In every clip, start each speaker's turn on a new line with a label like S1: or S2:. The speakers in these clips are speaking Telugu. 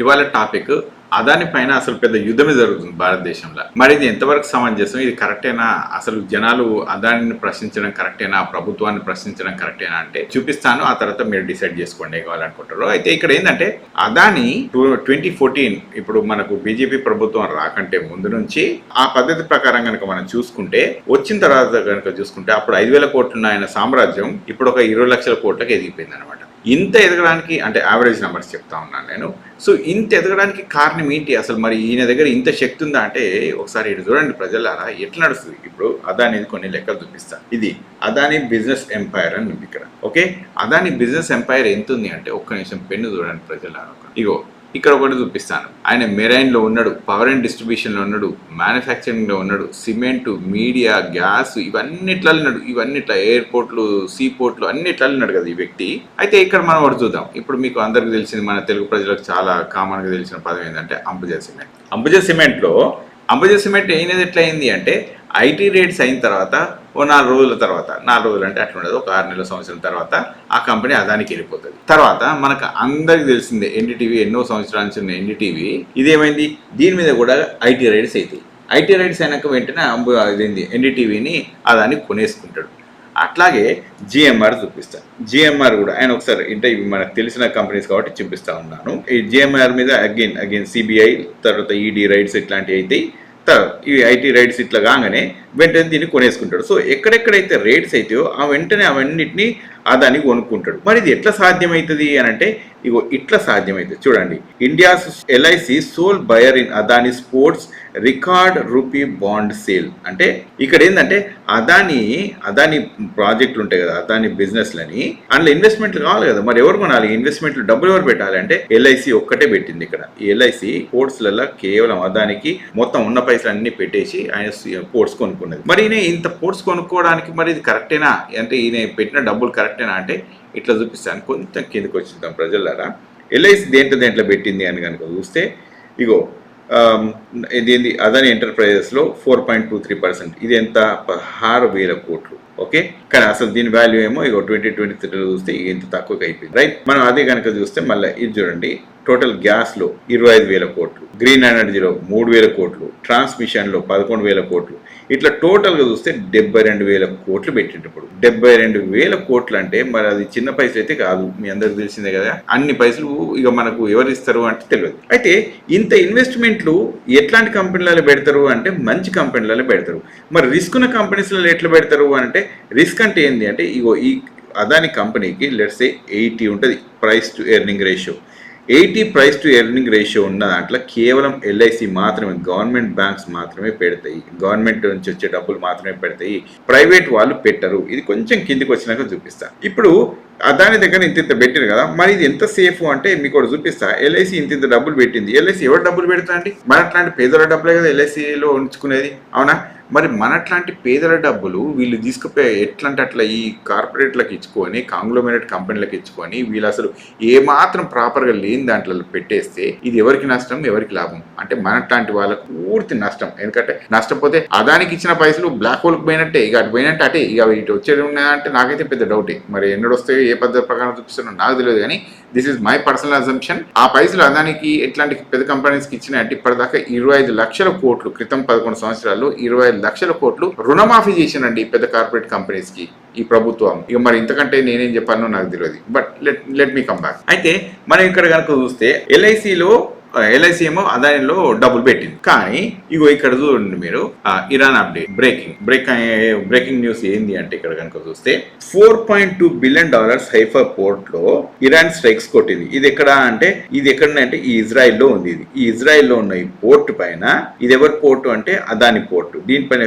S1: ఇవాళ టాపిక్ అదాని పైన అసలు పెద్ద యుద్ధమే జరుగుతుంది భారతదేశంలో. మరి ఇది ఎంతవరకు సమంజసం? ఇది కరెక్టేనా? అసలు జనాలు అదానిని ప్రశ్నించడం కరెక్టేనా? ప్రభుత్వాన్ని ప్రశ్నించడం కరెక్టేనా అంటే చూపిస్తాను. ఆ తర్వాత మీరు డిసైడ్ చేసుకోండి కావాలనుకుంటారు. అయితే ఇక్కడ ఏంటంటే అదాని ట్వంటీ ఫోర్టీన్ ఇప్పుడు మనకు బీజేపీ ప్రభుత్వం రాకంటే ముందు నుంచి ఆ పద్ధతి ప్రకారం కనుక మనం చూసుకుంటే వచ్చిన తర్వాత కనుక చూసుకుంటే అప్పుడు ఐదు వేల కోట్లున్న ఆయన సామ్రాజ్యం ఇప్పుడు ఒక ఇరవై లక్షల కోట్లకు ఎదిగిపోయింది అనమాట ఇంత ఎదగడానికి అంటే యావరేజ్ నెంబర్స్ చెప్తా ఉన్నాను నేను. సో ఇంత ఎదగడానికి కారణం ఏంటి? అసలు మరి ఈయన దగ్గర ఇంత శక్తి ఉందా అంటే ఒకసారి ఇటు చూడండి ప్రజలారా ఎట్లా నడుస్తుంది? ఇప్పుడు అదానీది కొన్ని లెక్కలు చూపిస్తాను ఇది అదాని బిజినెస్ ఎంపైర్ అని ఉంది ఇక్కడ. ఓకే? అదాని బిజినెస్ ఎంపైర్ ఎంత ఉంది అంటే ఒక్క నిమిషం పెన్ను చూడండి ప్రజలారా. ఇగో ఇక్కడ ఒకటి చూపిస్తాను. ఆయన మెరైన్లో ఉన్నాడు పవర్ అండ్ డిస్ట్రిబ్యూషన్లో ఉన్నాడు మ్యానుఫ్యాక్చరింగ్లో ఉన్నాడు సిమెంట్ మీడియా గ్యాస్ ఇవన్నిట్లా ఉన్నాడు. ఇవన్నిట్లా ఎయిర్పోర్ట్లు సీ పోర్ట్లు అన్నిట్లా ఉన్నాడు కదా ఈ వ్యక్తి. అయితే ఇక్కడ మనం ఒకటి చూద్దాం. ఇప్పుడు మీకు అందరికి తెలిసింది మన తెలుగు ప్రజలకు చాలా కామన్గా తెలిసిన పదం ఏంటంటే అంబుజా సిమెంట్. అంబుజా సిమెంట్లో అంబుజా సిమెంట్ అయినది ఎట్లా అయింది అంటే ఐటీ రేట్స్ అయిన తర్వాత ఓ నాలుగు రోజుల తర్వాత నాలుగు రోజులు అంటే అట్లా ఉండదు ఒక ఆరు నెలల సంవత్సరం తర్వాత ఆ కంపెనీ అదానికి వెళ్ళిపోతుంది. తర్వాత మనకు అందరికి తెలిసిందే ఎన్డీటీవీ ఎన్నో సంవత్సరాల నుంచి ఉన్న ఎన్డీటీవీ ఇదేమైంది? దీని మీద కూడా ఐటీ రైడ్స్ అవుతాయి ఐటీ రైడ్స్ అయినాక వెంటనే అంబు అదేంది ఎన్డీటీవీని అదాన్ని కొనేసుకుంటాడు. అట్లాగే జిఎంఆర్ చూపిస్తాను జిఎంఆర్ కూడా ఆయన ఒకసారి అంటే ఇవి మనకు తెలిసిన కంపెనీస్ కాబట్టి చూపిస్తా ఉన్నాను. ఈ జిఎంఆర్ మీద అగైన్ అగైన్ సిబిఐ తర్వాత ఈడీ రైడ్స్ ఇట్లాంటివి అయితే తర్వాత ఈ ఐటీ రైడ్స్ ఇట్లా కాగానే వెంటనే దీన్ని కొనేసుకుంటాడు. సో ఎక్కడెక్కడైతే రేట్స్ అవుతాయో ఆ వెంటనే అవన్నిటిని దాన్ని కొనుక్కుంటాడు. మరి ఇది ఎట్లా సాధ్యమవుతుంది అని అంటే ఇగో ఇట్లా సాధ్యమవుతుంది చూడండి India's LIC sole buyer in Adani sports record rupee bond sale. అంటే ఇక్కడ ఏంటంటే అదాని అదాని ప్రాజెక్టులు ఉంటాయి కదా అదాని బిజినెస్లని అందులో ఇన్వెస్ట్మెంట్లు కావాలి కదా. మరి ఎవరు కొనాలి? ఇన్వెస్ట్మెంట్లు డబ్బులు ఎవరు పెట్టాలి? అంటే ఎల్ఐసి ఒక్కటే పెట్టింది ఇక్కడ. ఎల్ఐసి స్పోర్ట్స్లలో కేవలం అదానికి మొత్తం ఉన్న పైసలు అన్ని పెట్టేసి ఆయన పోర్ట్స్ అనుకున్నది మరి ఈయన ఇంత ఫోర్స్ కొనుక్కోవడానికి మరి ఇది కరెక్టేనా? అంటే ఈయన పెట్టిన డబ్బులు కరెక్టేనా అంటే ఇట్లా చూపిస్తాను. కొంచెం కిందకి వచ్చిద్దాం ప్రజలారా. ఎల్ఐసి దేంట్లో దేంట్లో పెట్టింది అని కనుక చూస్తే ఇగో ఇది Adani ఎంటర్ప్రైజెస్లో four point two three percent. ఇది ఎంత? పదహారు వేల కోట్లు. ఓకే? కానీ అసలు దీని వాల్యూ ఏమో ఇగో ట్వంటీ ట్వంటీ త్రీలో చూస్తే ఇంత తక్కువగా అయిపోయింది. రైట్? మనం అదే కనుక చూస్తే మళ్ళీ ఇది చూడండి. టోటల్ గ్యాస్లో ఇరవై ఐదు వేల కోట్లు. గ్రీన్ ఎనర్జీలో మూడు వేల కోట్లు. ట్రాన్స్మిషన్లో పదకొండు వేల కోట్లు. ఇట్లా టోటల్గా చూస్తే డెబ్బై రెండు వేల కోట్లు పెట్టేటప్పుడు డెబ్బై రెండు వేల కోట్లు అంటే మరి అది చిన్న పైసలు అయితే కాదు మీ అందరికి తెలిసిందే కదా. అన్ని పైసలు ఇక మనకు ఎవరు ఇస్తారు అంటే తెలియదు. అయితే ఇంత ఇన్వెస్ట్మెంట్లు ఎట్లాంటి కంపెనీలలో పెడతారు అంటే మంచి కంపెనీలలో పెడతారు. మరి రిస్క్ ఉన్న కంపెనీస్లలో ఎట్లా పెడతారు అంటే రిస్క్ అంటే ఏంటి అంటే ఇగో ఈ అదాని కంపెనీకి లెట్స్ ఏ ఎయిటీ ఉంటుంది price to earning ratio eighty price to earning ratio ఉన్న దాంట్లో కేవలం ఎల్ఐసి మాత్రమే గవర్నమెంట్ బ్యాంక్స్ మాత్రమే పెడతాయి. గవర్నమెంట్ నుంచి వచ్చే డబ్బులు మాత్రమే పెడతాయి. ప్రైవేట్ వాళ్ళు పెట్టరు. ఇది కొంచెం కిందికి వచ్చినాక చూపిస్తాను ఇప్పుడు దాని దగ్గర ఇంత ఇంత పెట్టారు కదా. మరి ఇది ఎంత సేఫ్ అంటే మీకు ఒకటి చూపిస్తా. ఎల్ఐసి ఇంత ఇంత డబ్బులు పెట్టింది. ఎల్ఐసి ఎవరు డబ్బులు పెడతా అండి? మన అట్లాంటి పేదల డబ్బులే కదా ఎల్ఐసిలో ఉంచుకునేది. అవునా? మరి మనట్లాంటి పేదల డబ్బులు వీళ్ళు తీసుకుపోయి ఎట్లా అంటే అట్లా ఈ కార్పొరేట్లకు ఇచ్చుకొని కాంగ్లోమినేట్ కంపెనీలకు ఇచ్చుకొని వీళ్ళు అసలు ఏమాత్రం ప్రాపర్గా లేని దాంట్లో పెట్టేస్తే ఇది ఎవరికి నష్టం? ఎవరికి లాభం? అంటే మనట్లాంటి వాళ్ళకు పూర్తి నష్టం. ఎందుకంటే నష్టపోతే అదానికి ఇచ్చిన పైసలు బ్లాక్ హోల్కి పోయినట్టే. ఇక అటు పోయినట్టు అటే. ఇక ఇటు వచ్చేది ఉన్నాయంటే నాకైతే పెద్ద డౌటే. మరి ఎన్నడొస్తాయి ఏ పద్ధతి ప్రకారం చూపిస్తున్నారో నాకు తెలియదు కానీ this is my personal assumption ఆ పైసలు అదానికి ఎట్లాంటి పెద్ద కంపెనీస్కి ఇచ్చినట్టు ఇప్పటిదాకా ఇరవై ఐదు లక్షల కోట్లు క్రితం పదకొండు సంవత్సరాలు ఇరవై ఐదు లక్షల కోట్లు రుణమాఫీ చేసినండి పెద్ద కార్పొరేట్ కంపెనీస్కి ఈ ప్రభుత్వం. ఇక మరి ఇంతకంటే నేనేం చెప్పానో నాకు తెలియదు. But let let me come back అయితే మనం ఇక్కడ కనుక చూస్తే ఎల్ఐసిలో ఎల్ఐసి ఏమో అదానిలో డబ్బులు పెట్టింది. కానీ ఇగో ఇక్కడ చూడండి మీరు ఆ, Iran update breaking break breaking news ఏంది అంటే ఇక్కడ కనుక చూస్తే four point two billion dollars Haifa పోర్ట్లో Iran strikes కొట్టింది. ఇది ఎక్కడ అంటే ఇది ఎక్కడ అంటే ఈ ఇజ్రాయెల్లో ఉంది ఇది. ఈ ఇజ్రాయెల్లో ఉన్న ఈ పోర్ట్ పైన ఇది ఎవరి పోర్టు అంటే అదాని పోర్టు దీనిపైన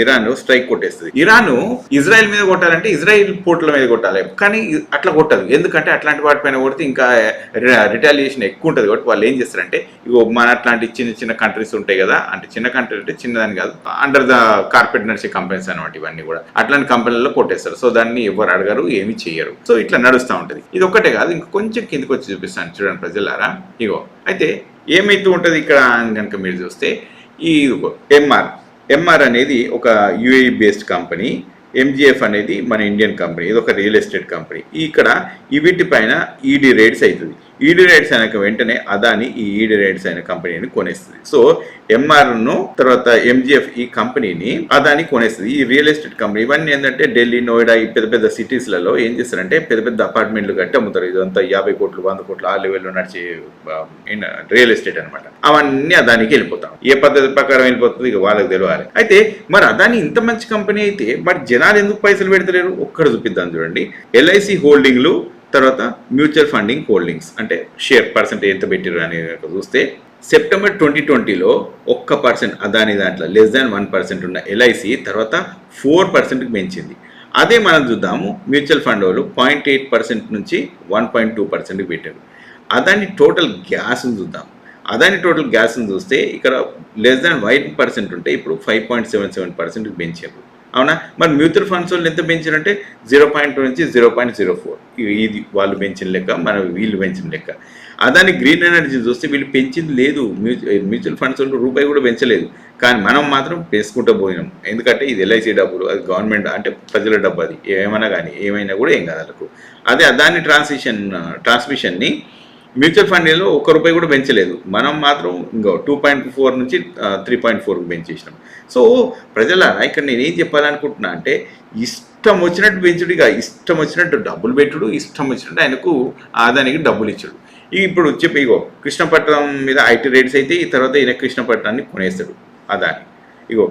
S1: ఇరాన్ స్ట్రైక్ కొట్టేస్తుంది. ఇరాన్ ఇజ్రాయెల్ మీద కొట్టాలంటే ఇజ్రాయెల్ పోర్టుల మీద కొట్టాలి. కానీ అట్లా కొట్టదు. ఎందుకంటే అట్లాంటి వాటిపైన కొడితే ఇంకా రిటాలియేషన్ ఎక్కువ ఉంటుంది. కాబట్టి వాళ్ళు ఏం చేస్తారు? చేస్తారంటే ఇగో మన అట్లాంటి చిన్న చిన్న కంట్రీస్ ఉంటాయి కదా అంటే చిన్న కంట్రీ అంటే చిన్నదని కాదు అండర్ ద కార్పెట్ నడిచే కంపెనీస్ అనమాట ఇవన్నీ కూడా. అట్లాంటి కంపెనీలలో కొట్టేస్తారు. సో దాన్ని ఎవరు అడగరు ఏమి చేయరు సో ఇట్లా నడుస్తూ ఉంటుంది. ఇది ఒక్కటే కాదు ఇంకా కొంచెం కిందకి వచ్చి చూపిస్తాను చూడండి ప్రజలారా. ఇగో అయితే ఏమైతూ ఉంటుంది ఇక్కడ అని కనుక మీరు చూస్తే ఈ ఎంఆర్ ఎంఆర్ అనేది ఒక యుఏ బేస్డ్ కంపెనీ ఎంజిఎఫ్ అనేది మన ఇండియన్ కంపెనీ ఇది ఒక రియల్ ఎస్టేట్ కంపెనీ ఇక్కడ ఈ వీటి పైన ఈడీ రేట్స్ అవుతుంది. ఈడీ రైట్స్ అయిన వెంటనే అదాని ఈ ఈడీ రైట్స్ అయిన కంపెనీని కొనేస్తుంది. సో ఎంఆర్ను తర్వాత ఎంజిఎఫ్ ఈ కంపెనీని అదాని కొనేస్తుంది. ఈ రియల్ ఎస్టేట్ కంపెనీ ఇవన్నీ ఏంటంటే ఢిల్లీ నోయిడా ఈ పెద్ద పెద్ద సిటీస్లలో ఏం చేస్తారంటే పెద్ద పెద్ద అపార్ట్మెంట్లు కట్టి అమ్ముతారు. ఇదంతా యాభై కోట్లు వంద కోట్లు ఆ లెవెల్లో నడిచే రియల్ ఎస్టేట్ అనమాట అవన్నీ అదానికి వెళ్ళిపోతాం. ఏ పద్ధతి ప్రకారం వెళ్ళిపోతుంది ఇక వాళ్ళకి తెలియాలి అయితే మరి అదాని ఇంత మంచి కంపెనీ అయితే మరి జనాలు ఎందుకు పైసలు పెడతలేరు? ఒక్కడ చూపిద్దాం చూడండి. ఎల్ఐసి హోల్డింగ్లు తర్వాత మ్యూచువల్ ఫండింగ్ హోల్డింగ్స్ అంటే షేర్ పర్సెంట్ ఎంత పెట్టారు అని చూస్తే సెప్టెంబర్ ట్వంటీ ట్వంటీలో ఒక్క పర్సెంట్ అదాని దాంట్లో లెస్ దాన్ వన్ పర్సెంట్ ఉన్న ఎల్ఐసి తర్వాత ఫోర్ పర్సెంట్కి పెంచింది. అదే మనం చూద్దాము మ్యూచువల్ ఫండ్ వాళ్ళు పాయింట్ ఎయిట్ పర్సెంట్ నుంచి వన్ పాయింట్ టూ పర్సెంట్కి పెట్టారు. అదాని టోటల్ గ్యాస్ని చూద్దాం. అదాని టోటల్ గ్యాస్ని చూస్తే ఇక్కడ లెస్ దాన్ వన్ పర్సెంట్ ఉంటే ఇప్పుడు ఫైవ్ పాయింట్ సెవెన్ సెవెన్ పర్సెంట్కి పెంచారు. అవునా? మరి మ్యూచువల్ ఫండ్స్ వాళ్ళు ఎంత పెంచారంటే? జీరో పాయింట్ టూ నుంచి జీరో పాయింట్ జీరో ఫోర్. ఇది వాళ్ళు పెంచిన లెక్క మన వీళ్ళు పెంచిన లెక్క. అదాని గ్రీన్ ఎనర్జీ చూస్తే వీళ్ళు పెంచింది లేదు. మ్యూచువల్ మ్యూచువల్ ఫండ్స్ వాళ్ళు రూపాయి కూడా పెంచలేదు. కానీ మనం మాత్రం పెంచుకుంటూ పోయినాం. ఎందుకంటే ఇది ఎల్ఐసి డబ్బులు అది గవర్నమెంట్ అంటే ప్రజల డబ్బు అది. ఏమైనా కానీ ఏమైనా కూడా ఏం కాదు అదే అదాని ట్రాన్సిషన్ ట్రాన్స్మిషన్ని మ్యూచువల్ ఫండ్లో ఒక్క రూపాయి కూడా పెంచలేదు. మనం మాత్రం ఇంకో టూ పాయింట్ ఫోర్ నుంచి త్రీ పాయింట్ ఫోర్కి పెంచేసినాం. సో ప్రజలారా ఇక్కడ నేను ఏం చెప్పాలనుకుంటున్నా అంటే ఇష్టం వచ్చినట్టు పెంచుడిగా ఇష్టం వచ్చినట్టు డబ్బులు పెట్టుడు ఇష్టం వచ్చినట్టు ఆయనకు ఆదానికి డబ్బులు ఇచ్చాడు. ఇప్పుడు చెప్పి ఇగో కృష్ణపట్నం మీద ఐటీ రేట్స్ అయితే ఈ తర్వాత ఈయన కృష్ణపట్నాన్ని కొనేస్తాడు అదాని. ఇగో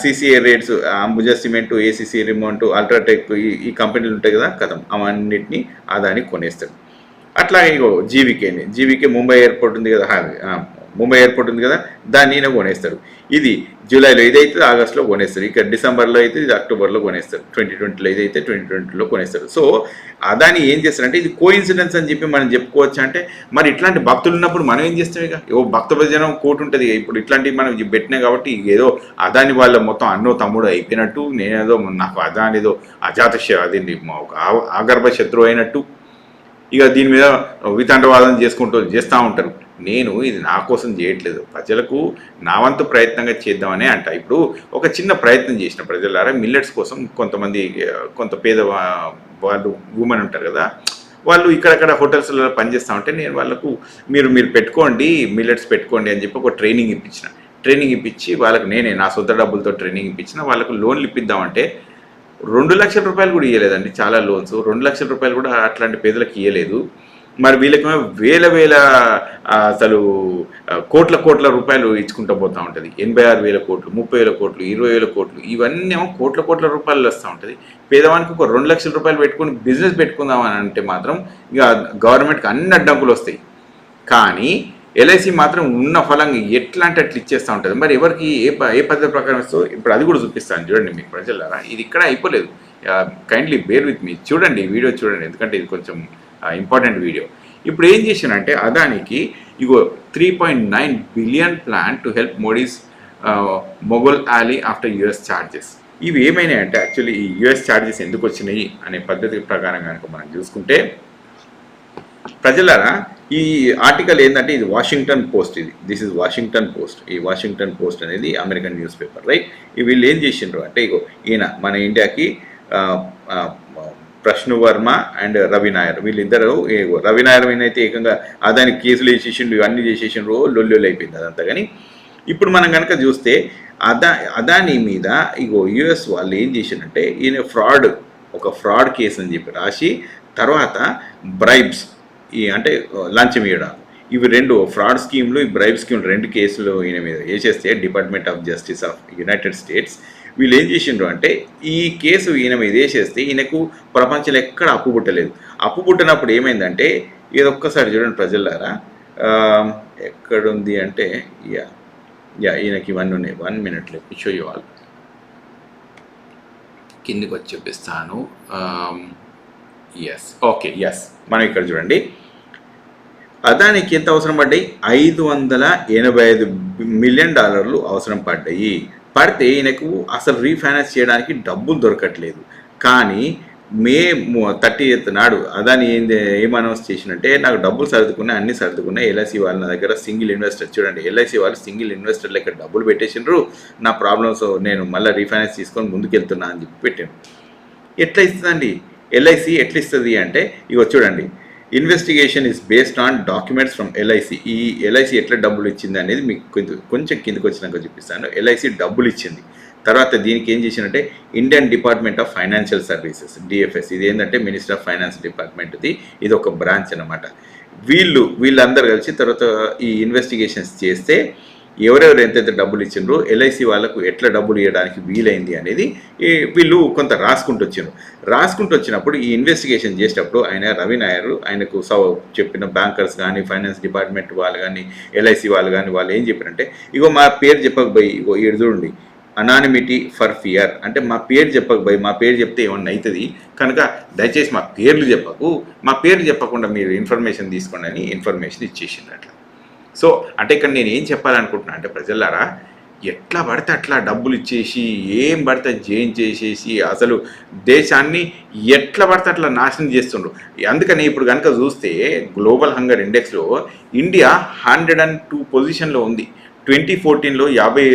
S1: సిసిఏ రేట్స్ అంబుజా సిమెంట్ ఏసీసీ రిమౌంట్ అల్ట్రాటెక్ ఈ ఈ కంపెనీలు ఉంటాయి కదా కథం అవన్నిటిని అదాని కొనేస్తాడు. అట్లాగే ఇగో జీవికేని జీవికే ముంబై ఎయిర్పోర్ట్ ఉంది కదా ముంబై ఎయిర్పోర్ట్ ఉంది కదా దాన్ని ఈయన కొనేస్తారు. ఇది జూలైలో ఇదైతే ఆగస్టులో కొనేస్తారు. ఇక డిసెంబర్లో అయితే ఇది అక్టోబర్లో కొనేస్తారు. ట్వంటీ ట్వంటీలో ఇదైతే ట్వంటీ ట్వంటీలో కొనేస్తారు. సో అదాని ఏం చేస్తారంటే ఇది కోఇన్సిడెన్స్ అని చెప్పి మనం చెప్పుకోవచ్చు అంటే మరి ఇట్లాంటి భక్తులు ఉన్నప్పుడు మనం ఏం చేస్తాం ఇక? ఓ భక్త భజనం కోటి ఉంటుంది. ఇప్పుడు ఇట్లాంటివి మనం పెట్టినా కాబట్టి ఏదో అదాని వాళ్ళ మొత్తం అన్నో తమ్ముడు అయిపోయినట్టు నేనేదో నాకు అదానిదో అజాత శ- అది ఒక ఆగర్భ శత్రువు అయినట్టు ఇక దీని మీద వితండవాదం చేసుకుంటూ చేస్తూ ఉంటారు. నేను ఇది నా కోసం చేయట్లేదు. ప్రజలకు నా వంతు ప్రయత్నంగా చేద్దామనే అంట. ఇప్పుడు ఒక చిన్న ప్రయత్నం చేసిన ప్రజలారా మిల్లెట్స్ కోసం కొంతమంది కొంత పేద వాళ్ళు ఉమెన్ ఉంటారు కదా వాళ్ళు ఇక్కడక్కడ హోటల్స్లో పనిచేస్తూ ఉంటే నేను వాళ్ళకు మీరు మీరు పెట్టుకోండి మిల్లెట్స్ పెట్టుకోండి అని చెప్పి ఒక ట్రైనింగ్ ఇప్పించిన. ట్రైనింగ్ ఇప్పించి వాళ్ళకి నేనే నా సొంత డబ్బులతో ట్రైనింగ్ ఇప్పించిన వాళ్ళకు లోన్లు ఇప్పిద్దామంటే రెండు లక్షల రూపాయలు కూడా ఇవ్వలేదండి చాలా లోన్స్. రెండు లక్షల రూపాయలు కూడా అట్లాంటి పేదలకు ఇవ్వలేదు మరి వీళ్ళకేమో వేల వేల అసలు కోట్ల కోట్ల రూపాయలు ఇచ్చుకుంటూ పోతూ ఉంటుంది. ఎనభై ఆరు వేల కోట్లు ముప్పై వేల కోట్లు ఇరవై వేల కోట్లు ఇవన్నీ ఏమో కోట్ల కోట్ల రూపాయలు వస్తూ ఉంటుంది. పేదవానికి ఒక రెండు లక్షల రూపాయలు పెట్టుకుని బిజినెస్ పెట్టుకుందామని అంటే మాత్రం ఇక గవర్నమెంట్కి అన్ని అడ్డంకులు వస్తాయి. కానీ ఎల్ఐసి మాత్రం ఉన్న ఫలంగా ఎట్లా అంటే అట్లా ఇచ్చేస్తూ ఉంటుంది? మరి ఎవరికి ఏ ప- ఏ పద్ధతి ప్రకారం ఇస్తో ఇప్పుడు అది కూడా చూపిస్తాను చూడండి మీకు ప్రజలారా. ఇది ఇక్కడ అయిపోలేదు. కైండ్లీ బేర్ విత్ మీ చూడండి వీడియో చూడండి ఎందుకంటే ఇది కొంచెం ఇంపార్టెంట్ వీడియో. ఇప్పుడు ఏం చేశానంటే అదానికి ఇగో three point nine billion plan to help Modi's mogul ally after US charges ఇవి ఏమైనాయి అంటే యాక్చువల్లీ ఈ యుఎస్ ఛార్జెస్ ఎందుకు వచ్చినాయి అనే పద్ధతి ప్రకారం కనుక మనం చూసుకుంటే ప్రజలారా ఈ ఆర్టికల్ ఏంటంటే ఇది వాషింగ్టన్ పోస్ట్ ఇది. This is Washington Post. ఈ వాషింగ్టన్ పోస్ట్ అనేది అమెరికన్ న్యూస్ పేపర్ రైట్ ఈ వీళ్ళు ఏం చేసిండ్రు అంటే ఇగో ఈయన మన ఇండియాకి ఆ, ప్రశ్ను వర్మ అండ్ రవి నాయర్ వీళ్ళిద్దరు రవి నాయర్ అయితే ఏకంగా అదానికి కేసులు వేసేసిండ్రు ఇవన్నీ చేసేసిండ్రు లొల్లొల్లు అయిపోయింది అదంతా కానీ. ఇప్పుడు మనం కనుక చూస్తే అదా అదాని మీద ఇగో యుఎస్ వాళ్ళు ఏం చేసిందంటే ఈయన ఫ్రాడ్ ఒక ఫ్రాడ్ కేసు అని చెప్పి రాసి తర్వాత బ్రైబ్స్ ఈ అంటే లంచం ఇవ్వడం ఇవి రెండు ఫ్రాడ్ స్కీమ్లు ఈ బ్రైబ్ స్కీమ్ రెండు కేసులు ఈయన మీద వేసేస్తే department of justice of United States వీళ్ళు ఏం చేసిండ్రు అంటే ఈ కేసు ఈయన మీద వేసేస్తే ఈయనకు ప్రపంచంలో ఎక్కడ అప్పు పుట్టలేదు. అప్పు పుట్టినప్పుడు ఏమైందంటే ఇది ఒక్కసారి చూడండి ప్రజలారా ఎక్కడుంది అంటే యా యా ఈయనకి ఇవన్నీ ఉన్నాయి. One minute let show you all. కిందికి వచ్చి చూపిస్తాను. ఎస్ ఓకే ఎస్ మనం ఇక్కడ చూడండి. అదానికి ఎంత అవసరం పడ్డాయి? ఐదు వందల ఎనభై ఐదు మిలియన్ డాలర్లు అవసరం పడ్డాయి. పడితే ఈయనకు అసలు రీఫైనాన్స్ చేయడానికి డబ్బులు దొరకట్లేదు. కానీ మే థర్టీ ఎయిత్ నాడు అదాని ఏంది ఏం అనౌన్స్ చేసినంటే నాకు డబ్బులు సర్దుకున్నాయి అన్ని సర్దుకున్నాయి. ఎల్ఐసి వాళ్ళ నా దగ్గర సింగిల్ ఇన్వెస్టర్ చూడండి. ఎల్ఐసి వాళ్ళు సింగిల్ ఇన్వెస్టర్ లెక్క డబ్బులు పెట్టేసిండ్రు. నా ప్రాబ్లమ్స్ నేను మళ్ళీ రీఫైనాన్స్ తీసుకొని ముందుకెళ్తున్నా అని చెప్పి పెట్టాను ఎట్లా ఇస్తుందండి? ఎల్ఐసి ఎట్లా ఇస్తుంది అంటే ఇక చూడండి investigation is based on documents from LIC ఈ ఎల్ఐసి ఎట్లా డబ్బులు ఇచ్చింది అనేది మీకు కొంచెం కొంచెం కిందకి వచ్చినాక చూపిస్తాను. ఎల్ఐసి డబ్బులు ఇచ్చింది తర్వాత దీనికి ఏం చేసినట్టే Indian department of financial services DFS ఇది ఏంటంటే మినిస్టర్ ఆఫ్ ఫైనాన్స్ డిపార్ట్మెంట్ది ఇది ఒక బ్రాంచ్ అనమాట వీళ్ళు వీళ్ళందరూ కలిసి తర్వాత ఈ ఇన్వెస్టిగేషన్స్ చేస్తే ఎవరెవరు ఎంతెంత డబ్బులు ఇచ్చిండ్రో ఎల్ఐసి వాళ్ళకు ఎట్లా డబ్బులు ఇవ్వడానికి వీలైంది అనేది వీళ్ళు కొంత రాసుకుంటూ వచ్చిండ్రు. రాసుకుంటూ వచ్చినప్పుడు ఈ ఇన్వెస్టిగేషన్ చేసేటప్పుడు ఆయన రవి నాయర్ ఆయనకు సౌ చెప్పిన బ్యాంకర్స్ కానీ ఫైనాన్స్ డిపార్ట్మెంట్ వాళ్ళు కానీ ఎల్ఐసి వాళ్ళు కానీ వాళ్ళు ఏం చెప్పారంటే ఇగో మా పేరు చెప్పకపోయి ఇగో ఈడు చూడండి అనానిమిటీ ఫర్ ఫియర్ అంటే మా పేరు చెప్పకపోయి మా పేరు చెప్తే ఏమన్నా అవుతుంది కనుక దయచేసి మా పేర్లు చెప్పకు మా పేర్లు చెప్పకుండా మీరు ఇన్ఫర్మేషన్ తీసుకోండి అని ఇన్ఫర్మేషన్ ఇచ్చేసిండ్రు అట్లా. సో అంటే ఇక్కడ నేను ఏం చెప్పాలనుకుంటున్నా అంటే ప్రజలారా ఎట్లా పడితే అట్లా డబ్బులు ఇచ్చేసి ఏం పడితే జైన్ చేసేసి అసలు దేశాన్ని ఎట్లా పడితే అట్లా నాశనం చేస్తుండ్రు. అందుకని ఇప్పుడు కనుక చూస్తే గ్లోబల్ హంగర్ ఇండెక్స్లో ఇండియా హండ్రెడ్ అండ్ టూ పొజిషన్లో ఉంది. ట్వంటీ ఫోర్టీన్లో యాభై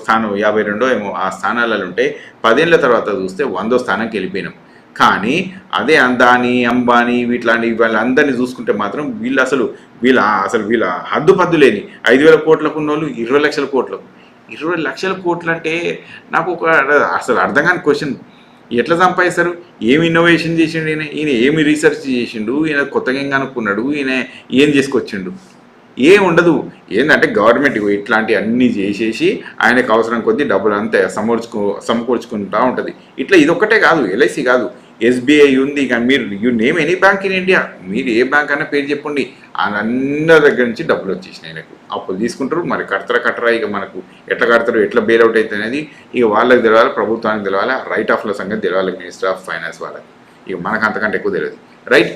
S1: స్థానం యాభై రెండో ఏమో ఆ స్థానాలలో ఉంటే పదేళ్ళ తర్వాత చూస్తే వందో స్థానంకి వెళ్ళిపోయినాం. కానీ అదే అందాని అంబానీ వీటిలాంటి వాళ్ళందరినీ చూసుకుంటే మాత్రం వీళ్ళు అసలు వీళ్ళ అసలు వీళ్ళ హద్దు పద్దు లేని ఐదు వేల కోట్లకు ఉన్న వాళ్ళు ఇరవై లక్షల కోట్లకు. ఇరవై లక్షల కోట్లు అంటే నాకు ఒక అసలు అర్థం కాని క్వశ్చన్ ఎట్లా సంపాదిస్తారు? ఏమి ఇన్నోవేషన్ చేసిండు ఈయన? ఈయన ఏమి రీసెర్చ్ చేసిండు? ఈయన కొత్తగా ఏం కనుక్కున్నాడు? ఈయన ఏం చేసుకొచ్చిండు? ఏం ఉండదు. ఏంటంటే గవర్నమెంట్ ఇట్లాంటివి ఇట్లాంటి అన్నీ చేసేసి ఆయనకు అవసరం కొద్దీ డబ్బులు అంతా సమకూర్చుకు సమకూర్చుకుంటా ఉంటుంది. ఇట్లా ఇదొక్కటే కాదు ఎల్ఐసి కాదు. ఎస్బీఐ ఉంది ఇక మీరు you name any bank in India మీరు ఏ బ్యాంక్ అన్న పేరు చెప్పండి. అందరి దగ్గర నుంచి డబ్బులు వచ్చేసినాయి నాకు అప్పులు తీసుకుంటారు మరి కడతారా కట్టరా ఇక మనకు ఎట్లా కడతారు ఎట్లా బెయిల్అవుట్ అవుతుంది అనేది ఇక వాళ్ళకి తెలవాలి ప్రభుత్వానికి తెలవాలి రైట్ ఆఫ్ల సంగతి తెలవాలి మినిస్టర్ ఆఫ్ ఫైనాన్స్ వాళ్ళకి. ఇక మనకు అంతకంటే ఎక్కువ తెలియదు రైట్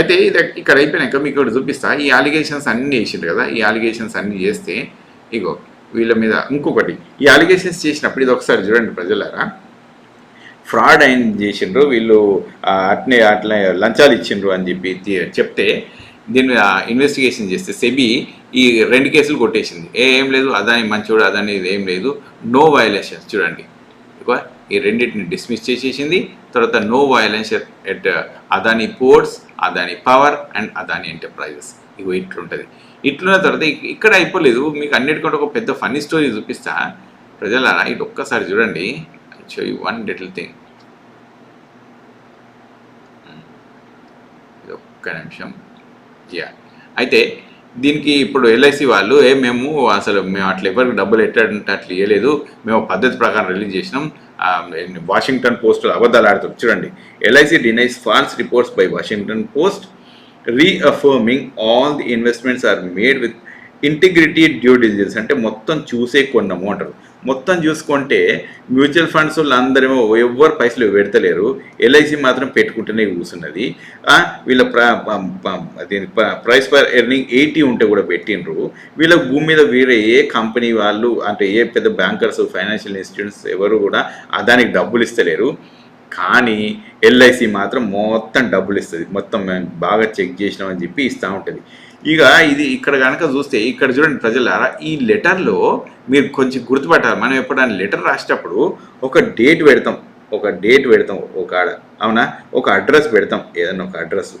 S1: అయితే ఇక్కడ అయిపోయినాక మీకు ఇక్కడ చూపిస్తా. ఈ అలిగేషన్స్ అన్నీ వేసిండ్రు కదా ఈ అలిగేషన్స్ అన్నీ చేస్తే ఇగో వీళ్ళ మీద ఇంకొకటి. ఈ అలిగేషన్స్ చేసినప్పుడు ఇది ఒకసారి చూడండి ప్రజలారా. ఫ్రాడ్ అయిన చేసిండ్రు? వీళ్ళు అట్నే అట్లా లంచాలు ఇచ్చిండ్రు అని చెప్పి చెప్తే దీని మీద ఇన్వెస్టిగేషన్ చేస్తే సెబీ ఈ రెండు కేసులు కొట్టేసింది. ఏ ఏం లేదు అదాని మంచోడు అదాని ఇది ఏం లేదు. నో వయలేషన్స్ చూడండి. ఈ రెండింటిని డిస్మిస్ చేసేసింది. తర్వాత no violence at uh, Adani ports Adani power and Adani enterprises ఇగో ఇట్లుంటుంది. ఇట్లున్న తర్వాత ఇక్కడ అయిపోలేదు. మీకు అన్నిటికంటే ఒక పెద్ద ఫన్నీ స్టోరీ చూపిస్తా. ప్రజలారా ఇటు ఒక్కసారి చూడండి. Show you one little thing hmm. ఒక్క నిమిషం. యా అయితే దీనికి ఇప్పుడు ఎల్ఐసి వాళ్ళు ఏ మేము అసలు మేము అట్లా ఎవరికి డబ్బులు ఎట్టాడంటే అట్లా ఇవ్వలేదు మేము పద్ధతి ప్రకారం రిలీజ్ చేసినాం. వాషింగ్టన్ పోస్ట్ అబద్ధాలు ఆడుతారు చూడండి. LIC denies false reports by Washington Post reaffirming all the investments are made with integrity due diligence అంటే మొత్తం చూసే కొన్నాము అంటారు. మొత్తం చూసుకుంటే మ్యూచువల్ ఫండ్స్ అందరేమో ఎవ్వరు పైసలు పెడతలేరు. ఎల్ఐసి మాత్రం పెట్టుకుంటూనే కూర్చున్నది. వీళ్ళ దీని ప్రైస్ పర్ ఎర్నింగ్ ఎయిటీ ఉంటే కూడా పెట్టిండ్రు. వీళ్ళ భూమి మీద వేరే ఏ కంపెనీ వాళ్ళు అంటే ఏ పెద్ద బ్యాంకర్స్ ఫైనాన్షియల్ ఇన్స్టిట్యూట్స్ ఎవరు కూడా దానికి డబ్బులు ఇస్తలేరు. కానీ ఎల్ఐసి మాత్రం మొత్తం డబ్బులు ఇస్తుంది. మొత్తం మేము బాగా చెక్ చేసినామని చెప్పి ఇస్తూ ఉంటుంది. ఇక ఇది ఇక్కడ కనుక చూస్తే ఇక్కడ చూడండి ప్రజలారా ఈ లెటర్లో మీరు కొంచెం గుర్తుపట్టాలి. మనం ఎప్పుడైనా లెటర్ రాసేటప్పుడు ఒక డేట్ పెడతాం. ఒక డేట్ పెడతాం ఒక ఆడ అవునా? ఒక అడ్రస్ పెడతాం. ఏదన్నా ఒక అడ్రస్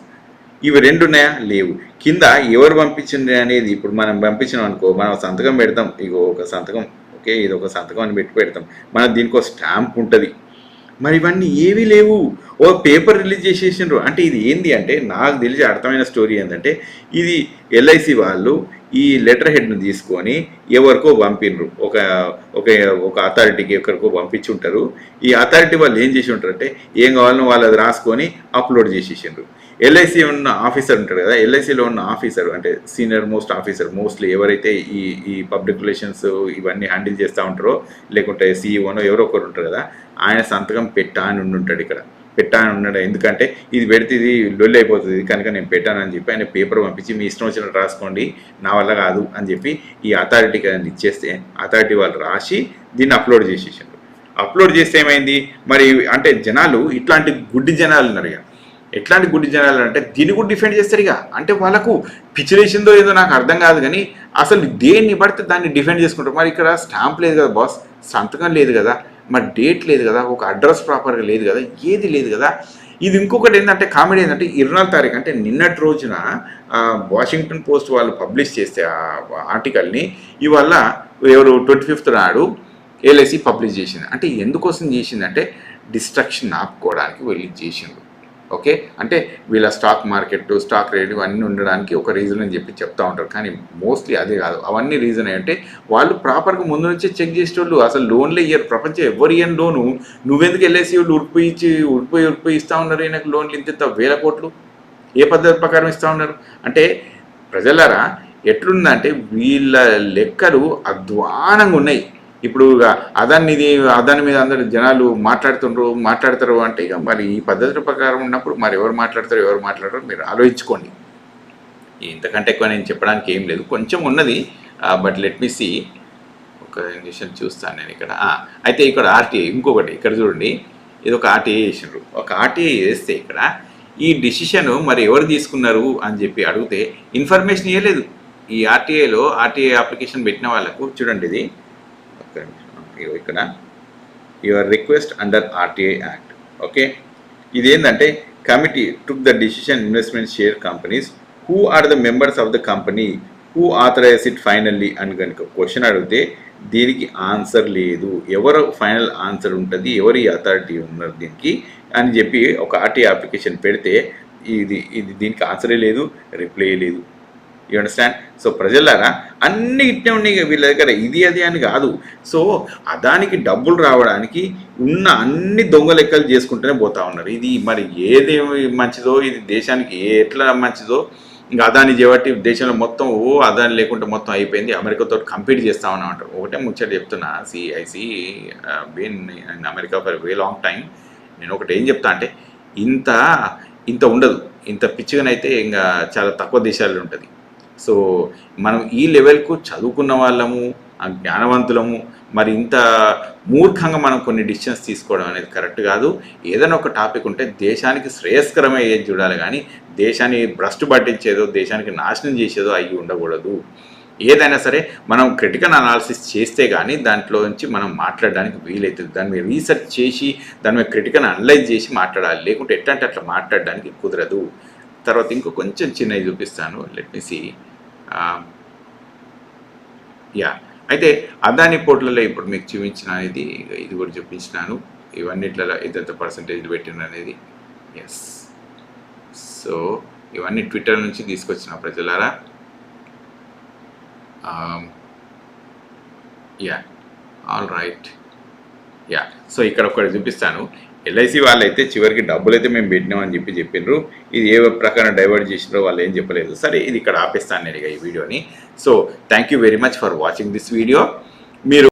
S1: ఇవి రెండు ఉన్నాయా? లేవు. కింద ఎవరు పంపించింది అనేది ఇప్పుడు మనం పంపించినాం అనుకో మనం సంతకం పెడతాం. ఇగో ఒక సంతకం ఓకే? ఇది ఒక సంతకం అని పెట్టి పెడతాం. మన దీనికి ఒక స్టాంప్ ఉంటుంది. మరి ఇవన్నీ ఏవీ లేవు. ఓ పేపర్ రిలీజ్ చేసేసిండ్రు అంటే ఇది ఏంది అంటే నాకు తెలిసి అర్థమైన స్టోరీ ఏంటంటే ఇది ఎల్ఐసి వాళ్ళు ఈ లెటర్ హెడ్ను తీసుకొని ఎవరికో పంపిండ్రు ఒక ఒక ఒక అథారిటీకి ఎక్కడికో పంపించి ఉంటారు ఈ అథారిటీ వాళ్ళు ఏం చేసి ఉంటారు అంటే ఏం కావాలనో వాళ్ళు అది రాసుకొని అప్లోడ్ చేసేసిండ్రు. ఎల్ఐసి ఉన్న ఆఫీసర్ ఉంటాడు కదా ఎల్ఐసిలో ఉన్న ఆఫీసర్ అంటే సీనియర్ మోస్ట్ ఆఫీసర్ మోస్ట్లీ ఎవరైతే ఈ ఈ పబ్లిక్ రిలేషన్స్ ఇవన్నీ హ్యాండిల్ చేస్తూ ఉంటారో లేకుంటే సీఈఓనో ఎవరో ఒకరు ఉంటారు కదా ఆయన సంతకం పెట్టా అని ఉండి ఉంటాడు ఇక్కడ. పెట్టా అని ఉన్నాడు? ఎందుకంటే ఇది పెడితే ఇది లొల్లి అయిపోతుంది. కనుక నేను పెట్టానని చెప్పి ఆయన పేపర్ పంపించి మీ ఇష్టం వచ్చినట్టు రాసుకోండి నా వల్ల కాదు అని చెప్పి ఈ అథారిటీకి అది ఇచ్చేస్తే అథారిటీ వాళ్ళు రాసి దీన్ని అప్లోడ్ చేసేసారు అప్లోడ్ చేస్తే ఏమైంది? మరి అంటే జనాలు ఇట్లాంటి గుడ్డి జనాలు ఉన్నారు ఇక. ఎట్లాంటి గుడ్డి జనాలు అంటే దీన్ని కూడా డిఫెండ్ చేస్తారు ఇక. అంటే వాళ్ళకు పిచ్చిలేసిందో ఏదో నాకు అర్థం కాదు కానీ అసలు దేన్ని పడితే దాన్ని డిఫెండ్ చేసుకుంటారు. మరి ఇక్కడ స్టాంప్ లేదు కదా బాస్ సంతకం లేదు కదా. మరి డేట్ లేదు కదా ఒక అడ్రస్ ప్రాపర్గా లేదు కదా ఏది లేదు కదా. ఇది ఇంకొకటి ఏంటంటే కామెడీ ఏంటంటే ఇరవై తారీఖు అంటే నిన్నటి రోజున వాషింగ్టన్ పోస్ట్ వాళ్ళు పబ్లిష్ చేస్తే ఆ ఆర్టికల్ని ఇవాళ ఎవరు ట్వంటీ ఫిఫ్త్ నాడు ఎల్ఐసి పబ్లిష్ చేసింది. అంటే ఎందుకోసం చేసిందంటే డిస్ట్రక్షన్ ఆపుకోవడానికి వెళ్ళి చేసిండు ఓకే? అంటే వీళ్ళ స్టాక్ మార్కెట్ స్టాక్ రేట్ ఇవన్నీ ఉండడానికి ఒక రీజన్ అని చెప్పి చెప్తా ఉంటారు. కానీ మోస్ట్లీ అదే కాదు. అవన్నీ రీజన్ ఏంటంటే వాళ్ళు ప్రాపర్గా ముందు నుంచే చెక్ చేసేటోళ్ళు. అసలు లోన్లే ఇయ్యరు. ప్రపంచం ఎవరు ఇయ్యని లోను? నువ్వెందుకు వెళ్ళేసి వాళ్ళు ఉడిపోయి ఇచ్చి ఉడిపోయి ఉడిపోయి ఇస్తా ఉన్నారు ఈయనకు లోన్లు? ఇంత వేల కోట్లు? ఏ పద్ధతి ప్రకారం ఇస్తా ఉన్నారు? అంటే ప్రజలారా ఎట్లుందంటే వీళ్ళ లెక్కలు అధ్వానంగా ఉన్నాయి. ఇప్పుడు అదాన్ని ఇది అదాని మీద అందరు జనాలు మాట్లాడుతుండ్రు మాట్లాడతారు అంటే ఇక మరి ఈ పద్ధతుల ప్రకారం ఉన్నప్పుడు మరి ఎవరు మాట్లాడతారు ఎవరు మాట్లాడతారు మీరు ఆలోచించుకోండి. ఇంతకంటే ఎక్కువ నేను చెప్పడానికి ఏం లేదు. కొంచెం ఉన్నది. But let me see. ఒక నిమిషం చూస్తాను నేను ఇక్కడ. అయితే ఇక్కడ ఆర్టీఐ ఇంకొకటి ఇక్కడ చూడండి. ఇది ఒక ఆర్టీఐ చేసినారు ఒక ఆర్టీఐ చేస్తే ఇక్కడ ఈ డిసిషన్ మరి ఎవరు తీసుకున్నారు అని చెప్పి అడిగితే ఇన్ఫర్మేషన్ ఇవ్వలేదు ఈ ఆర్టీఐలో ఆర్టీఐ అప్లికేషన్ పెట్టిన వాళ్ళకు చూడండి ఇది. ఇక్కడ. Your request under RTI act okay ఇదేంటంటే committee took the decision investment share companies who are the members of the company who authorize it finally అని కనుక క్వశ్చన్ అడిగితే దీనికి ఆన్సర్ లేదు. ఎవరు ఫైనల్ ఆన్సర్ ఉంటుంది? ఎవరి అథారిటీ ఉన్నారు దీనికి? అని చెప్పి ఒక ఆర్టీఐ అప్లికేషన్ పెడితే ఇది ఇది దీనికి ఆన్సరే లేదు రిప్లై లేదు. యూ అండర్స్టాండ్ సో ప్రజలారా అన్ని ఇట్నే ఉన్నాయి వీళ్ళ దగ్గర. ఇది అది అని కాదు. సో అదానికి డబ్బులు రావడానికి ఉన్న అన్ని దొంగ లెక్కలు చేసుకుంటూనే పోతా ఉన్నారు. ఇది మరి ఏది మంచిదో ఇది దేశానికి ఎట్లా మంచిదో ఇంకా అదాని చేపట్టి దేశంలో మొత్తం ఓ అదాని లేకుంటే మొత్తం అయిపోయింది. అమెరికాతో కంపీట్ చేస్తా ఉన్నాం అంటారు. ఒకటే ముచ్చట చెప్తున్నా. CIC been in America for way long time నేను ఒకటి ఏం చెప్తా అంటే ఇంత ఇంత ఉండదు. ఇంత పిచ్చిగానైతే ఇంకా చాలా తక్కువ దేశాల్లో ఉంటుంది. సో మనం ఈ లెవెల్కు చదువుకున్న వాళ్ళము ఆ జ్ఞానవంతులము మరి ఇంత మూర్ఖంగా మనం కొన్ని డిసిషన్స్ తీసుకోవడం అనేది కరెక్ట్ కాదు. ఏదైనా ఒక టాపిక్ ఉంటే దేశానికి శ్రేయస్కరమయ్యేది చూడాలి కానీ దేశాన్ని భ్రష్టు పట్టించేదో దేశానికి నాశనం చేసేదో అయ్యి ఉండకూడదు. ఏదైనా సరే మనం క్రిటికల్ అనాలిసిస్ చేస్తే కానీ దాంట్లో నుంచి మనం మాట్లాడడానికి వీలవుతుంది దాని మీద రీసెర్చ్ చేసి దాని మీద క్రిటికల్ అనలైజ్ చేసి మాట్లాడాలి. లేకుంటే ఎట్లాంటి అట్లా మాట్లాడడానికి కుదరదు. తర్వాత ఇంకో కొంచెం చిన్నవి చూపిస్తాను. లెట్ మీ సి యా అయితే అదాని పోర్ట్లలో ఇప్పుడు మీకు చూపించిన ఇది ఇది కూడా చూపించినాను. ఇవన్నిట్లలో ఎంత పర్సంటేజ్ పెట్టిన అనేది. ఎస్ సో ఇవన్నీ ట్విట్టర్ నుంచి తీసుకొచ్చిన ప్రజలారా. Yeah all right yeah so ఇక్కడ ఒకటి చూపిస్తాను. ఎల్ఐసి వాళ్ళైతే చివరికి డబ్బులు అయితే మేము పెట్టినామని చెప్పి చెప్పిండ్రు ఇది ఏ ప్రకారం డైవర్ట్ చేసినారో వాళ్ళు ఏం చెప్పలేదు. సరే ఇది ఇక్కడ ఆపేస్తాను నేను ఇక ఈ వీడియోని. So thank you very much for watching this video మీరు